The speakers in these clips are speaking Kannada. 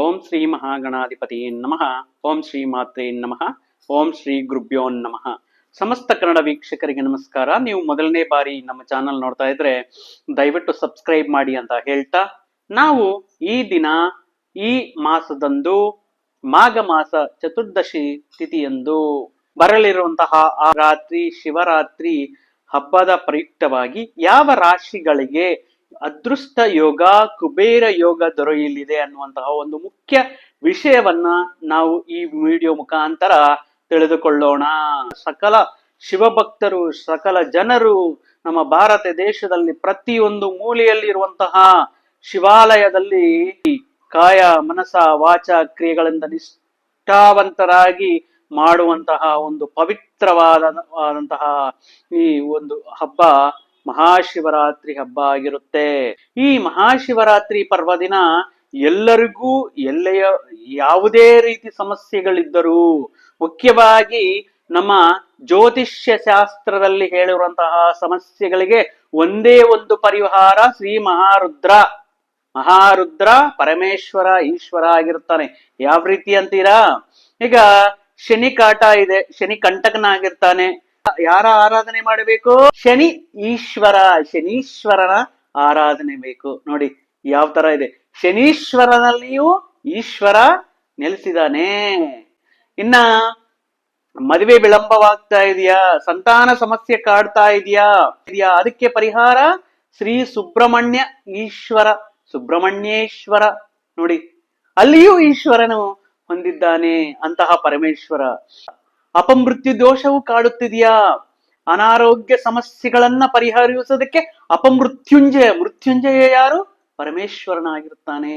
ಓಂ ಶ್ರೀ ಮಹಾಗಣಾಧಿಪತಿ ನಮಃ. ಓಂ ಶ್ರೀ ಮಾತ್ರೇ ನಮಃ. ಓಂ ಶ್ರೀ ಗುರುಭ್ಯೋ ನಮಃ. ಸಮಸ್ತ ಕನ್ನಡ ವೀಕ್ಷಕರಿಗೆ ನಮಸ್ಕಾರ. ನೀವು ಮೊದಲನೇ ಬಾರಿ ನಮ್ಮ ಚಾನಲ್ ನೋಡ್ತಾ ಇದ್ರೆ ದಯವಿಟ್ಟು ಸಬ್ಸ್ಕ್ರೈಬ್ ಮಾಡಿ ಅಂತ ಹೇಳ್ತಾ, ನಾವು ಈ ದಿನ, ಈ ಮಾಸದಂದು ಮಾಘ ಮಾಸ ಚತುರ್ದಶಿ ತಿಥಿಯಂದು ಬರಲಿರುವಂತಹ ಆ ರಾತ್ರಿ ಶಿವರಾತ್ರಿ ಹಬ್ಬದ ಪ್ರಯುಕ್ತವಾಗಿ ಯಾವ ರಾಶಿಗಳಿಗೆ ಅದೃಷ್ಟ ಯೋಗ, ಕುಬೇರ ಯೋಗ ದೊರೆಯಲಿದೆ ಅನ್ನುವಂತಹ ಒಂದು ಮುಖ್ಯ ವಿಷಯವನ್ನ ನಾವು ಈ ವಿಡಿಯೋ ಮುಖಾಂತರ ತಿಳಿದುಕೊಳ್ಳೋಣ. ಸಕಲ ಶಿವಭಕ್ತರು, ಸಕಲ ಜನರು ನಮ್ಮ ಭಾರತ ದೇಶದಲ್ಲಿ ಪ್ರತಿಯೊಂದು ಮೂಲೆಯಲ್ಲಿರುವಂತಹ ಶಿವಾಲಯದಲ್ಲಿ ಕಾಯ, ಮನಸ, ವಾಚ ಕ್ರಿಯೆಗಳಿಂದ ನಿಷ್ಠಾವಂತರಾಗಿ ಮಾಡುವಂತಹ ಒಂದು ಪವಿತ್ರವಾದಂತಹ ಈ ಒಂದು ಹಬ್ಬ ಮಹಾಶಿವರಾತ್ರಿ ಹಬ್ಬ ಆಗಿರುತ್ತೆ. ಈ ಮಹಾಶಿವರಾತ್ರಿ ಪರ್ವ ದಿನ ಎಲ್ಲರಿಗೂ ಎಲ್ಲೆಯ ಯಾವುದೇ ರೀತಿ ಸಮಸ್ಯೆಗಳಿದ್ದರೂ ಮುಖ್ಯವಾಗಿ ನಮ್ಮ ಜ್ಯೋತಿಷ್ಯ ಶಾಸ್ತ್ರದಲ್ಲಿ ಹೇಳಿರುವಂತಹ ಸಮಸ್ಯೆಗಳಿಗೆ ಒಂದೇ ಒಂದು ಪರಿಹಾರ ಶ್ರೀ ಮಹಾರುದ್ರ. ಮಹಾರುದ್ರ ಪರಮೇಶ್ವರ ಈಶ್ವರ ಆಗಿರ್ತಾನೆ ಯಾವ ರೀತಿ ಅಂತೀರಾ? ಈಗ ಶನಿ ಕಾಟ ಇದೆ, ಶನಿ ಕಂಟಕನಾಗಿರ್ತಾನೆ. ಯಾರ ಆರಾಧನೆ ಮಾಡಬೇಕು? ಶನಿ ಈಶ್ವರ, ಶನೀಶ್ವರನ ಆರಾಧನೆ ಬೇಕು. ನೋಡಿ, ಯಾವ ತರ ಇದೆ? ಶನೀಶ್ವರನಲ್ಲಿಯೂ ಈಶ್ವರ ನೆಲೆಸಿದಾನೆ ಇನ್ನ ಮದುವೆ ವಿಳಂಬವಾಗ್ತಾ ಇದೆಯಾ? ಸಂತಾನ ಸಮಸ್ಯೆ ಕಾಡ್ತಾ ಇದೆಯಾ? ಇದೆಯಾ? ಅದಕ್ಕೆ ಪರಿಹಾರ ಶ್ರೀ ಸುಬ್ರಹ್ಮಣ್ಯ ಈಶ್ವರ, ಸುಬ್ರಹ್ಮಣ್ಯೇಶ್ವರ. ನೋಡಿ, ಅಲ್ಲಿಯೂ ಈಶ್ವರನು ಹೊಂದಿದ್ದಾನೆ ಅಂತಹ ಪರಮೇಶ್ವರ. ಅಪಮೃತ್ಯು ದೋಷವು ಕಾಡುತ್ತಿದೆಯಾ? ಅನಾರೋಗ್ಯ ಸಮಸ್ಯೆಗಳನ್ನ ಪರಿಹರಿಸೋದಕ್ಕೆ ಅಪಮೃತ್ಯುಂಜಯ, ಮೃತ್ಯುಂಜಯ ಯಾರು? ಪರಮೇಶ್ವರನಾಗಿರುತ್ತಾನೆ.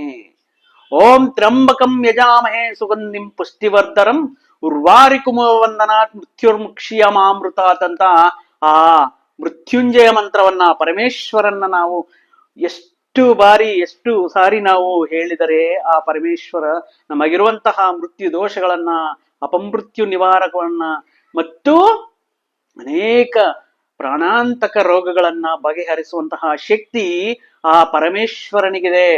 ಓಂ ತ್ರಂಬಕಂ ಯಜಾಮಹೇ ಸುಗಂಧಿಂ ಪುಷ್ಟಿವರ್ಧರಂ ಉರ್ವಾರಿ ಕುಮವಂದನಾತ್ ಮೃತ್ಯುರ್ಮುಕ್ಷಿಯ ಮಾಮೃತ ಅಂತ ಆ ಮೃತ್ಯುಂಜಯ ಮಂತ್ರವನ್ನ ಪರಮೇಶ್ವರನ್ನ ನಾವು ಎಷ್ಟು ಬಾರಿ, ಎಷ್ಟು ಸಾರಿ ನಾವು ಹೇಳಿದರೆ ಆ ಪರಮೇಶ್ವರ ನಮಗಿರುವಂತಹ ಮೃತ್ಯು ದೋಷಗಳನ್ನ ಅಪಮೃತ್ಯು ನಿವಾರಕವನ್ನ ಮತ್ತು ಅನೇಕ ಪ್ರಾಣಾಂತಕ ರೋಗಗಳನ್ನ ಬಗೆಹರಿಸುವಂತಹ ಶಕ್ತಿ ಆ ಪರಮೇಶ್ವರನಿಗಿದೆ.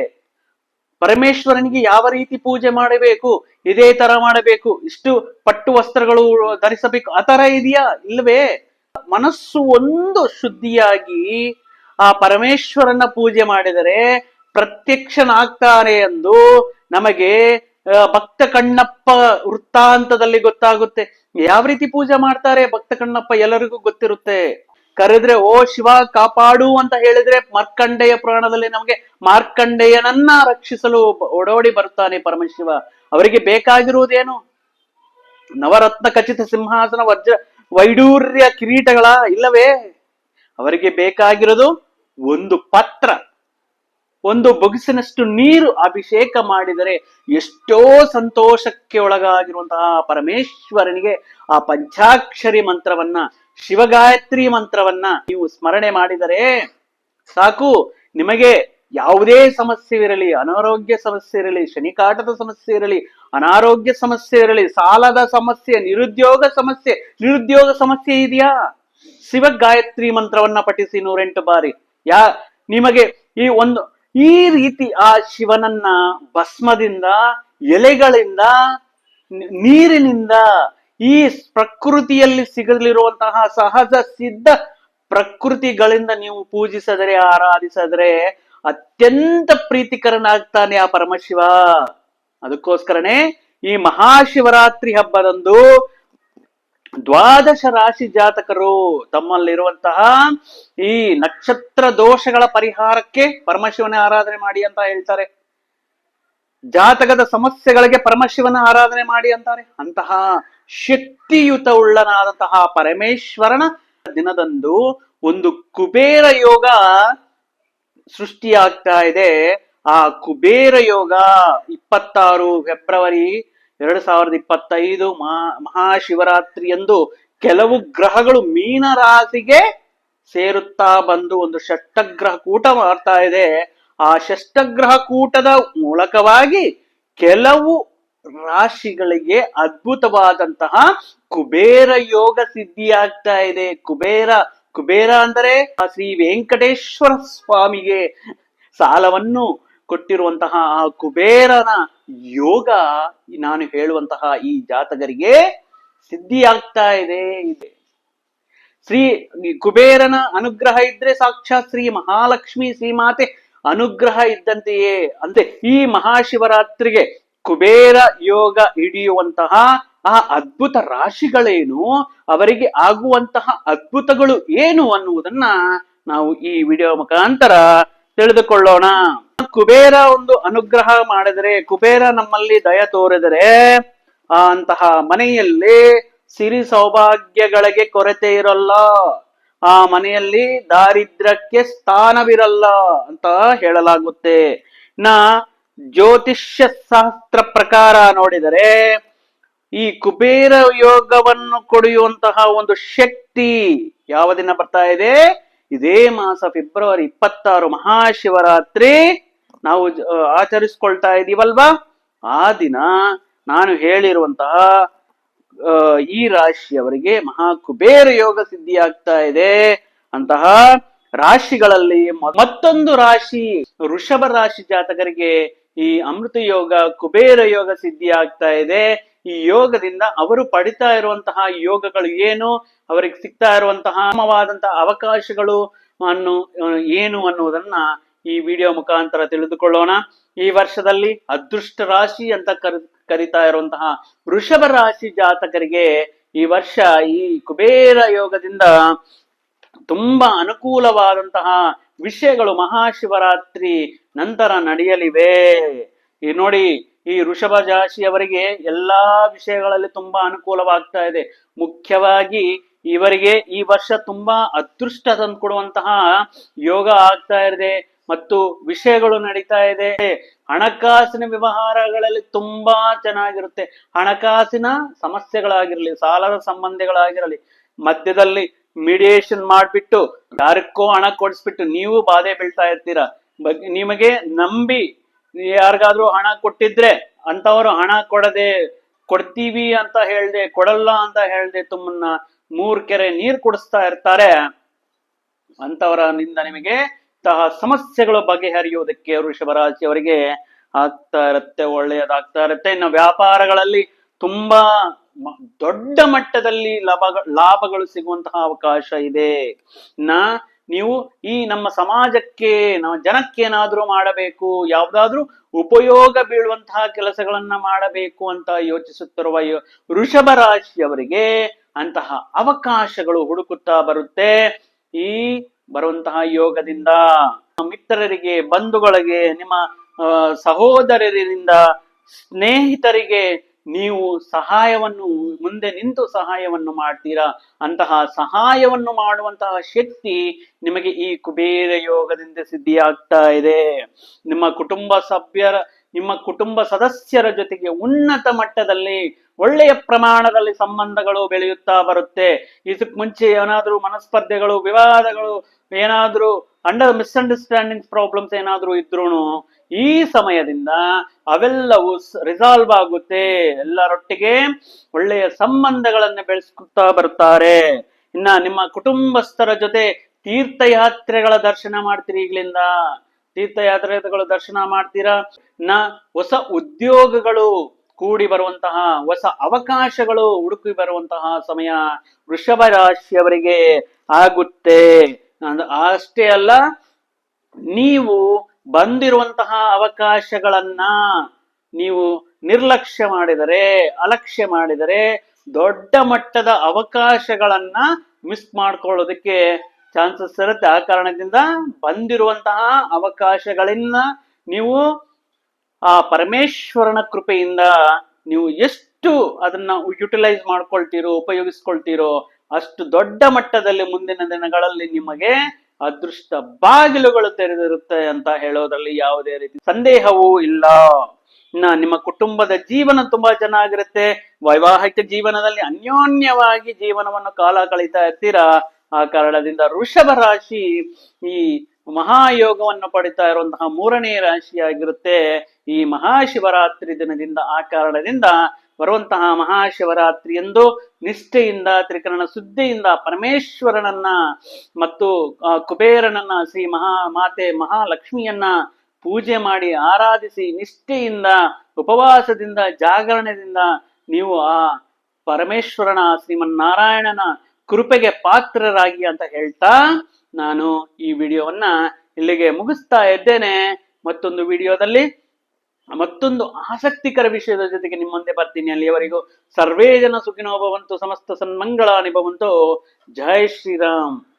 ಪರಮೇಶ್ವರನಿಗೆ ಯಾವ ರೀತಿ ಪೂಜೆ ಮಾಡಬೇಕು, ಇದೇ ತರ ಮಾಡಬೇಕು, ಇಷ್ಟು ಪಟ್ಟು ವಸ್ತ್ರಗಳು ಧರಿಸಬೇಕು, ಆ ತರ ಇದೆಯಾ? ಇಲ್ವೇ? ಮನಸ್ಸು ಒಂದು ಶುದ್ಧಿಯಾಗಿ ಆ ಪರಮೇಶ್ವರನ ಪೂಜೆ ಮಾಡಿದರೆ ಪ್ರತ್ಯಕ್ಷನಾಗ್ತಾನೆ ಎಂದು ನಮಗೆ ಭಕ್ತ ಕಣ್ಣಪ್ಪ ವೃತ್ತಾಂತದಲ್ಲಿ ಗೊತ್ತಾಗುತ್ತೆ. ಯಾವ ರೀತಿ ಪೂಜೆ ಮಾಡ್ತಾರೆ ಭಕ್ತ ಕಣ್ಣಪ್ಪ ಎಲ್ಲರಿಗೂ ಗೊತ್ತಿರುತ್ತೆ. ಕರೆದ್ರೆ, ಓ ಶಿವ, ಕಾಪಾಡು ಅಂತ ಹೇಳಿದ್ರೆ ಮಾರ್ಕಂಡೆಯ ಪುರಾಣದಲ್ಲಿ ನಮಗೆ ಮಾರ್ಕಂಡೆಯನನ್ನ ರಕ್ಷಿಸಲು ಓಡೋಡಿ ಬರ್ತಾನೆ ಪರಮಶಿವ. ಅವರಿಗೆ ಬೇಕಾಗಿರುವುದೇನು? ನವರತ್ನ ಖಚಿತ ಸಿಂಹಾಸನ, ವಜ್ರ, ವೈಡೂರ್ಯ ಕಿರೀಟಗಳ ಇಲ್ಲವೇ? ಅವರಿಗೆ ಬೇಕಾಗಿರೋದು ಒಂದು ಪತ್ರ. ಒಂದು ಬೊಗಸಿನಷ್ಟು ನೀರು ಅಭಿಷೇಕ ಮಾಡಿದರೆ ಎಷ್ಟೋ ಸಂತೋಷಕ್ಕೆ ಒಳಗಾಗಿರುವಂತಹ ಪರಮೇಶ್ವರನಿಗೆ ಆ ಪಂಚಾಕ್ಷರಿ ಮಂತ್ರವನ್ನ, ಶಿವಗಾಯತ್ರಿ ಮಂತ್ರವನ್ನ ನೀವು ಸ್ಮರಣೆ ಮಾಡಿದರೆ ಸಾಕು. ನಿಮಗೆ ಯಾವುದೇ ಸಮಸ್ಯೆ ಇರಲಿ, ಅನಾರೋಗ್ಯ ಸಮಸ್ಯೆ ಇರಲಿ, ಶನಿಕಾಟದ ಸಮಸ್ಯೆ ಇರಲಿ, ಅನಾರೋಗ್ಯ ಸಮಸ್ಯೆ ಇರಲಿ, ಸಾಲದ ಸಮಸ್ಯೆ, ನಿರುದ್ಯೋಗ ಸಮಸ್ಯೆ ನಿರುದ್ಯೋಗ ಸಮಸ್ಯೆ ಇದೆಯಾ? ಶಿವ ಗಾಯತ್ರಿ ಮಂತ್ರವನ್ನ ಪಠಿಸಿ ನೂರೆಂಟು ಬಾರಿ. ಯಾ, ನಿಮಗೆ ಈ ಒಂದು ಈ ರೀತಿ ಆ ಶಿವನನ್ನ ಭಸ್ಮದಿಂದ, ಎಲೆಗಳಿಂದ ನೀರಿನಿಂದ ಈ ಪ್ರಕೃತಿಯಲ್ಲಿ ಸಿಗಲಿರುವಂತಹ ಸಹಜ ಸಿದ್ಧ ಪ್ರಕೃತಿಗಳಿಂದ ನೀವು ಪೂಜಿಸಿದರೆ, ಆರಾಧಿಸಿದ್ರೆ ಅತ್ಯಂತ ಪ್ರೀತಿಕರನಾಗ್ತಾನೆ ಆ ಪರಮಶಿವ. ಅದಕ್ಕೋಸ್ಕರನೇ ಈ ಮಹಾಶಿವರಾತ್ರಿ ಹಬ್ಬದಂದು ದ್ವಾದಶ ರಾಶಿ ಜಾತಕರು ತಮ್ಮಲ್ಲಿರುವಂತಹ ಈ ನಕ್ಷತ್ರ ದೋಷಗಳ ಪರಿಹಾರಕ್ಕೆ ಪರಮಶಿವನ ಆರಾಧನೆ ಮಾಡಿ ಅಂತ ಹೇಳ್ತಾರೆ. ಜಾತಕದ ಸಮಸ್ಯೆಗಳಿಗೆ ಪರಮಶಿವನ ಆರಾಧನೆ ಮಾಡಿ ಅಂತಾರೆ. ಅಂತಹ ಶಕ್ತಿಯುತ ಉಳ್ಳನಾದಂತಹ ಪರಮೇಶ್ವರನ ದಿನದಂದು ಒಂದು ಕುಬೇರ ಯೋಗ ಸೃಷ್ಟಿಯಾಗ್ತಾ ಇದೆ. ಆ ಕುಬೇರ ಯೋಗ ಇಪ್ಪತ್ತಾರು ಫೆಬ್ರವರಿ ಎರಡು ಸಾವಿರದ ಇಪ್ಪತ್ತೈದು ಮಹಾ ಮಹಾಶಿವರಾತ್ರಿಯಂದು ಕೆಲವು ಗ್ರಹಗಳು ಮೀನ ರಾಶಿಗೆ ಸೇರುತ್ತಾ ಬಂದು ಒಂದು ಷಷ್ಟಗ್ರಹ ಕೂಟ ಮಾಡ್ತಾ ಇದೆ. ಆ ಷಷ್ಟಗ್ರಹ ಕೂಟದ ಮೂಲಕವಾಗಿ ಕೆಲವು ರಾಶಿಗಳಿಗೆ ಅದ್ಭುತವಾದಂತಹ ಕುಬೇರ ಯೋಗ ಸಿದ್ಧಿಯಾಗ್ತಾ ಇದೆ. ಕುಬೇರ ಕುಬೇರ ಅಂದರೆ ಶ್ರೀ ವೆಂಕಟೇಶ್ವರ ಸ್ವಾಮಿಗೆ ಸಾಲವನ್ನು ಕೊಟ್ಟಿರುವಂತಹ ಆ ಕುಬೇರನ ಯೋಗ ನಾನು ಹೇಳುವಂತಹ ಈ ಜಾತಕರಿಗೆ ಸಿದ್ಧಿಯಾಗ್ತಾ ಇದೆ. ಇದೆ ಶ್ರೀ ಕುಬೇರನ ಅನುಗ್ರಹ ಇದ್ರೆ ಸಾಕ್ಷಾತ್ ಶ್ರೀ ಮಹಾಲಕ್ಷ್ಮಿ ಶ್ರೀಮಾತೆ ಅನುಗ್ರಹ ಇದ್ದಂತೆಯೇ. ಅಂತೆ ಈ ಮಹಾಶಿವರಾತ್ರಿಗೆ ಕುಬೇರ ಯೋಗ ಹಿಡಿಯುವಂತಹ ಆ ಅದ್ಭುತ ರಾಶಿಗಳೇನು, ಅವರಿಗೆ ಆಗುವಂತಹ ಅದ್ಭುತಗಳು ಏನು ಅನ್ನುವುದನ್ನ ನಾವು ಈ ವಿಡಿಯೋ ಮುಖಾಂತರ ತಿಳಿದುಕೊಳ್ಳೋಣ. ಕುಬೇರ ಒಂದು ಅನುಗ್ರಹ ಮಾಡಿದರೆ, ಕುಬೇರ ನಮ್ಮಲ್ಲಿ ದಯ ತೋರಿದರೆ ಅಂತಹ ಮನೆಯಲ್ಲಿ ಸಿರಿ ಸೌಭಾಗ್ಯಗಳಿಗೆ ಕೊರತೆ ಇರಲ್ಲ. ಆ ಮನೆಯಲ್ಲಿ ದಾರಿದ್ರ್ಯಕ್ಕೆ ಸ್ಥಾನವಿರಲ್ಲ ಅಂತ ಹೇಳಲಾಗುತ್ತೆ. ನಾ ಜ್ಯೋತಿಷ್ಯ ಶಾಸ್ತ್ರ ಪ್ರಕಾರ ನೋಡಿದರೆ, ಈ ಕುಬೇರ ಯೋಗವನ್ನು ಕೊಡೆಯುವಂತಹ ಒಂದು ಶಕ್ತಿ ಯಾವ ದಿನ ಬರ್ತಾ ಇದೆ? ಇದೇ ಮಾಸ ಫೆಬ್ರವರಿ ಇಪ್ಪತ್ತಾರು ಮಹಾಶಿವರಾತ್ರಿ. ನಾವು ಆಚರಿಸ್ಕೊಳ್ತಾ ಇದೀವಲ್ವಾ? ಆ ದಿನ ನಾನು ಹೇಳಿರುವಂತಹ ಈ ರಾಶಿಯವರಿಗೆ ಮಹಾ ಕುಬೇರ ಯೋಗ ಸಿದ್ಧಿಯಾಗ್ತಾ ಇದೆ ಅಂತಹ ರಾಶಿಗಳಲ್ಲಿ ಮತ್ತೊಂದು ರಾಶಿ ಋಷಭ ರಾಶಿ ಜಾತಕರಿಗೆ ಈ ಅಮೃತ ಯೋಗ, ಕುಬೇರ ಯೋಗ ಸಿದ್ಧಿ ಆಗ್ತಾ ಇದೆ. ಈ ಯೋಗದಿಂದ ಅವರು ಪಡಿತಾ ಇರುವಂತಹ ಯೋಗಗಳು ಏನು? ಅವರಿಗೆ ಸಿಗ್ತಾ ಇರುವಂತಹ ಅವಕಾಶಗಳು ಅನ್ನು ಏನು ಅನ್ನುವುದನ್ನ ಈ ವಿಡಿಯೋ ಮುಖಾಂತರ ತಿಳಿದುಕೊಳ್ಳೋಣ. ಈ ವರ್ಷದಲ್ಲಿ ಅದೃಷ್ಟ ರಾಶಿ ಅಂತ ಕರಿ, ಕರಿತಾ ಇರುವಂತಹ ವೃಷಭ ರಾಶಿ ಜಾತಕರಿಗೆ ಈ ವರ್ಷ ಈ ಕುಬೇರ ಯೋಗದಿಂದ ತುಂಬಾ ಅನುಕೂಲವಾದಂತಹ ವಿಷಯಗಳು ಮಹಾಶಿವರಾತ್ರಿ ನಂತರ ನಡೆಯಲಿವೆ. ಈ ನೋಡಿ, ಈ ವೃಷಭ ರಾಶಿಯವರಿಗೆ ಎಲ್ಲಾ ವಿಷಯಗಳಲ್ಲಿ ತುಂಬಾ ಅನುಕೂಲವಾಗ್ತಾ ಇದೆ. ಮುಖ್ಯವಾಗಿ ಇವರಿಗೆ ಈ ವರ್ಷ ತುಂಬಾ ಅದೃಷ್ಟ ತಂದುಕೊಡುವಂತಹ ಯೋಗ ಆಗ್ತಾ ಇದೆ. ಮತ್ತು ವಿಷಯಗಳು ನಡೀತಾ ಇದೆ. ಹಣಕಾಸಿನ ವ್ಯವಹಾರಗಳಲ್ಲಿ ತುಂಬಾ ಚೆನ್ನಾಗಿರುತ್ತೆ. ಹಣಕಾಸಿನ ಸಮಸ್ಯೆಗಳಾಗಿರಲಿ, ಸಾಲದ ಸಂಬಂಧಗಳಾಗಿರಲಿ, ಮಧ್ಯದಲ್ಲಿ ಮೀಡಿಯೇಷನ್ ಮಾಡಿಬಿಟ್ಟು ಯಾರಕ್ಕೋ ಹಣ ಕೊಡಿಸ್ಬಿಟ್ಟು ನೀವು ಬಾಧೆ ಬೀಳ್ತಾ ಇರ್ತೀರಾ? ನಿಮಗೆ ನಂಬಿ ಯಾರಿಗಾದ್ರೂ ಹಣ ಕೊಟ್ಟಿದ್ರೆ ಅಂತವರು ಹಣ ಕೊಡದೆ, ಕೊಡ್ತೀವಿ ಅಂತ ಹೇಳ್ದೆ, ಕೊಡಲ್ಲ ಅಂತ ಹೇಳ್ದೆ ತುಮ್ಮನ್ನ ಮೂರ್ ಕೆರೆ ನೀರ್ ಕುಡಿಸ್ತಾ ಇರ್ತಾರೆ ಅಂತವರ ನಿಂದ ನಿಮಗೆ ತಹ ಸಮಸ್ಯೆಗಳು ಬಗೆಹರಿಯುವುದಕ್ಕೆ ರಾಶಿಯವರಿಗೆ ಆಗ್ತಾ ಇರುತ್ತೆ, ಒಳ್ಳೆಯದಾಗ್ತಾ ಇರುತ್ತೆ. ಇನ್ನು ವ್ಯಾಪಾರಗಳಲ್ಲಿ ತುಂಬಾ ದೊಡ್ಡ ಮಟ್ಟದಲ್ಲಿ ಲಾಭ, ಲಾಭಗಳು ಸಿಗುವಂತಹ ಅವಕಾಶ ಇದೆ. ನಾ ನೀವು ಈ ನಮ್ಮ ಸಮಾಜಕ್ಕೆ, ನಮ್ಮ ಜನಕ್ಕೆ ಏನಾದ್ರೂ ಮಾಡಬೇಕು, ಯಾವ್ದಾದ್ರೂ ಉಪಯೋಗ ಬೀಳುವಂತಹ ಕೆಲಸಗಳನ್ನ ಮಾಡಬೇಕು ಅಂತ ಯೋಚಿಸುತ್ತಿರುವ ವೃಷಭ ರಾಶಿಯವರಿಗೆ ಅಂತಹ ಅವಕಾಶಗಳು ಹುಡುಕುತ್ತಾ ಬರುತ್ತೆ. ಈ ಬರುವಂತಹ ಯೋಗದಿಂದ ಮಿತ್ರರಿಗೆ, ಬಂಧುಗಳಿಗೆ, ನಿಮ್ಮ ಸಹೋದರರಿಂದ, ಸ್ನೇಹಿತರಿಗೆ ನೀವು ಸಹಾಯವನ್ನು, ಮುಂದೆ ನಿಂತು ಸಹಾಯವನ್ನು ಮಾಡ್ತೀರಾ? ಅಂತಹ ಸಹಾಯವನ್ನು ಮಾಡುವಂತಹ ಶಕ್ತಿ ನಿಮಗೆ ಈ ಕುಬೇರ ಯೋಗದಿಂದ ಸಿದ್ಧಿಯಾಗ್ತಾ ಇದೆ. ನಿಮ್ಮ ಕುಟುಂಬ ಸಭ್ಯರ, ನಿಮ್ಮ ಕುಟುಂಬ ಸದಸ್ಯರ ಜೊತೆಗೆ ಉನ್ನತ ಮಟ್ಟದಲ್ಲಿ, ಒಳ್ಳೆಯ ಪ್ರಮಾಣದಲ್ಲಿ ಸಂಬಂಧಗಳು ಬೆಳೆಯುತ್ತಾ ಬರುತ್ತೆ. ಇದಕ್ಕೆ ಮುಂಚೆ ಏನಾದರೂ ಮನಸ್ಪರ್ಧೆಗಳು, ವಿವಾದಗಳು ಏನಾದ್ರೂ ಅಂಡರ್ ಮಿಸ್ಅಂಡರ್ಸ್ಟ್ಯಾಂಡಿಂಗ್ ಪ್ರಾಬ್ಲಮ್ಸ್ ಏನಾದರೂ ಇದ್ರೂ ಈ ಸಮಯದಿಂದ ಅವೆಲ್ಲವೂ ರಿಸಾಲ್ವ್ ಆಗುತ್ತೆ. ಎಲ್ಲರೊಟ್ಟಿಗೆ ಒಳ್ಳೆಯ ಸಂಬಂಧಗಳನ್ನು ಬೆಳೆಸ್ಕೊತಾ ಬರ್ತಾರೆ ಇನ್ನ ನಿಮ್ಮ ಕುಟುಂಬಸ್ಥರ ಜೊತೆ ತೀರ್ಥಯಾತ್ರೆಗಳ ದರ್ಶನ ಮಾಡ್ತೀರಿ ಈಗಲಿಂದ. ತೀರ್ಥಯಾತ್ರೆಗಳ ದರ್ಶನ ಮಾಡ್ತೀರಾ? ನ ಹೊಸ ಉದ್ಯೋಗಗಳು ಕೂಡಿ ಬರುವಂತಹ, ಹೊಸ ಅವಕಾಶಗಳು ಹುಡುಕಿ ಬರುವಂತಹ ಸಮಯ ವೃಷಭ ರಾಶಿಯವರಿಗೆ ಆಗುತ್ತೆ. ಅಷ್ಟೇ ಅಲ್ಲ, ನೀವು ಬಂದಿರುವಂತಹ ಅವಕಾಶಗಳನ್ನ ನೀವು ನಿರ್ಲಕ್ಷ್ಯ ಮಾಡಿದರೆ, ಅಲಕ್ಷ್ಯ ಮಾಡಿದರೆ, ದೊಡ್ಡ ಮಟ್ಟದ ಅವಕಾಶಗಳನ್ನ ಮಿಸ್ ಮಾಡ್ಕೊಳ್ಳೋದಕ್ಕೆ ಚಾನ್ಸಸ್ ಇರುತ್ತೆ. ಆ ಕಾರಣದಿಂದ ಬಂದಿರುವಂತಹ ಅವಕಾಶಗಳನ್ನ ನೀವು ಆ ಪರಮೇಶ್ವರನ ಕೃಪೆಯಿಂದ ನೀವು ಎಷ್ಟು ಅದನ್ನ ಯುಟಿಲೈಸ್ ಮಾಡ್ಕೊಳ್ತೀರೋ, ಉಪಯೋಗಿಸ್ಕೊಳ್ತೀರೋ ಅಷ್ಟು ದೊಡ್ಡ ಮಟ್ಟದಲ್ಲಿ ಮುಂದಿನ ದಿನಗಳಲ್ಲಿ ನಿಮಗೆ ಅದೃಷ್ಟ ಬಾಗಿಲುಗಳು ತೆರೆದಿರುತ್ತೆ ಅಂತ ಹೇಳೋದ್ರಲ್ಲಿ ಯಾವುದೇ ರೀತಿ ಸಂದೇಹವೂ ಇಲ್ಲ. ನಿಮ್ಮ ಕುಟುಂಬದ ಜೀವನ ತುಂಬಾ ಚೆನ್ನಾಗಿರುತ್ತೆ. ವೈವಾಹಿಕ ಜೀವನದಲ್ಲಿ ಅನ್ಯೋನ್ಯವಾಗಿ ಜೀವನವನ್ನು ಕಾಲ ಕಳೀತಾ ಇರ್ತೀರಾ? ಆ ಕಾರಣದಿಂದ ಋಷಭ ರಾಶಿ ಈ ಮಹಾಯೋಗವನ್ನು ಪಡಿತಾ ಇರುವಂತಹ ಮೂರನೇ ರಾಶಿಯಾಗಿರುತ್ತೆ. ಈ ಮಹಾಶಿವರಾತ್ರಿ ದಿನದಿಂದ ಆ ಕಾರಣದಿಂದ ಬರುವಂತಹ ಮಹಾಶಿವರಾತ್ರಿ ಎಂದು ನಿಷ್ಠೆಯಿಂದ, ತ್ರಿಕರಣ ಶುದ್ಧಿಯಿಂದ ಪರಮೇಶ್ವರನನ್ನ ಮತ್ತು ಕುಬೇರನನ್ನ, ಶ್ರೀ ಮಹಾ, ಮಾತೆ ಮಹಾಲಕ್ಷ್ಮಿಯನ್ನ ಪೂಜೆ ಮಾಡಿ ಆರಾಧಿಸಿ ನಿಷ್ಠೆಯಿಂದ, ಉಪವಾಸದಿಂದ, ಜಾಗರಣದಿಂದ ನೀವು ಆ ಪರಮೇಶ್ವರನ, ಶ್ರೀಮನ್ನಾರಾಯಣನ ಕೃಪೆಗೆ ಪಾತ್ರರಾಗಿ ಅಂತ ಹೇಳ್ತಾ ನಾನು ಈ ವಿಡಿಯೋವನ್ನ ಇಲ್ಲಿಗೆ ಮುಗಿಸ್ತಾ ಇದ್ದೇನೆ. ಮತ್ತೊಂದು ವಿಡಿಯೋದಲ್ಲಿ ಮತ್ತೊಂದು ಆಸಕ್ತಿಕರ ವಿಷಯದ ಜೊತೆಗೆ ನಿಮ್ಮ ಮುಂದೆ ಬರ್ತೀನಿ. ಅಲ್ಲಿಯವರೆಗೂ ಸರ್ವೇ ಜನ ಸುಖಿನೋ ಭವಂತು, ಸಮಸ್ತ ಸನ್ಮಂಗಳ ಅನುಭವಂತು ಜಯ ಶ್ರೀರಾಮ್.